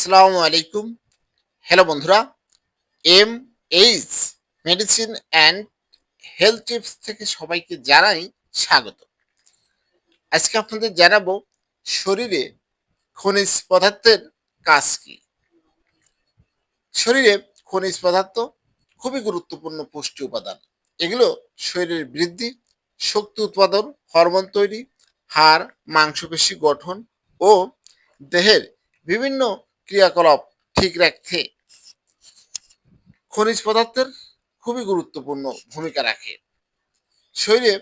আসসালামু আলাইকুম। হ্যালো বন্ধুরা M H medicine and health tips থেকে সবাইকে জানাই স্বাগত। আজকে আপনাদের জানাব, শরীরে খনিজ পদার্থের কাজ কি? শরীরে খনিজ পদার্থ খুবই গুরুত্বপূর্ণ পুষ্টি উপাদান। এগুলো শরীরের বৃদ্ধি, শক্তি উৎপাদন, হরমোন তৈরি, হাড়, মাংসপেশি গঠন ও দেহের বিভিন্ন ক্রিয়াকলাপ ঠিক রাখতে খনিজ পদার্থের খুবই গুরুত্বপূর্ণ ভূমিকা রাখে। শরীরে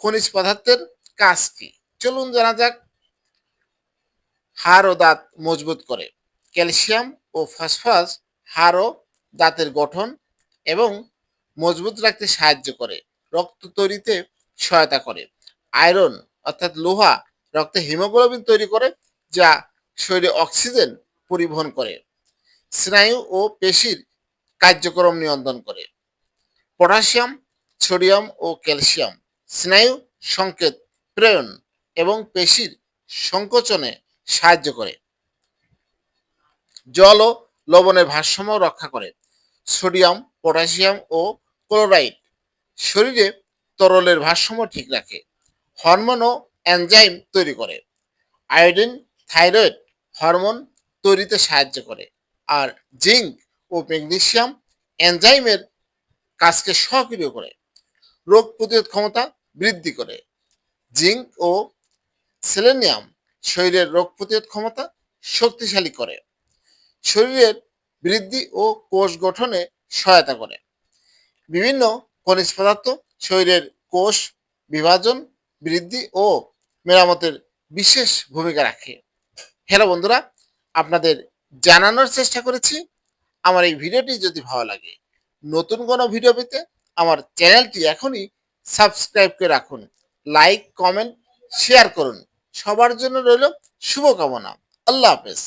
খনিজ পদার্থের কাজ কি? চলুন জানা যাক হাড় ও দাঁত মজবুত করে। ক্যালসিয়াম ও ফসফরাস হাড় ও দাঁতের গঠন এবং মজবুত রাখতে সাহায্য করে, রক্ত তৈরিতে সহায়তা করে। আয়রন অর্থাৎ লোহা রক্তে হিমোগ্লোবিন তৈরি করে, যা শরীরে অক্সিজেন পরিবহন করে। স্নায়ু ও পেশির কার্যক্রম নিয়ন্ত্রণ করে। পটাশিয়াম, সোডিয়াম ও ক্যালসিয়াম স্নায়ু সংকেত প্রেরণ এবং পেশির সংকোচনে সাহায্য করে। জল ও লবণের ভারসাম্য রক্ষা করে। সোডিয়াম, পটাশিয়াম ও ক্লোরাইড শরীরে তরলের ভারসাম্য ঠিক রাখে। হরমোন ও এনজাইম তৈরি করে। আয়োডিন, থাইরয়েড হরমোন তৈরিতে সাহায্য করে। আর জিঙ্ক ও ম্যাগনেসিয়াম এনজাইমের কাজকে সক্রিয় করে। রোগ প্রতিরোধ ক্ষমতা বৃদ্ধি করে। জিঙ্ক ও সেলেনিয়াম শরীরের রোগ প্রতিরোধ ক্ষমতা শক্তিশালী করে। শরীরের বৃদ্ধি ও কোষ গঠনে সহায়তা করে। বিভিন্ন খনিজ পদার্থ শরীরের কোষ বিভাজন, বৃদ্ধি ও মেরামতের বিশেষ ভূমিকা রাখে। হ্যালো বন্ধুরা, আপনাদের জানানোর চেষ্টা করেছি। আমার এই ভিডিওটি যদি ভালো লাগে, নতুন কোনো ভিডিও পেতে আমার চ্যানেলটি এখনই সাবস্ক্রাইব করে রাখুন। লাইক, কমেন্ট, শেয়ার করুন। সবার জন্য রইল শুভকামনা। আল্লাহ হাফেজ।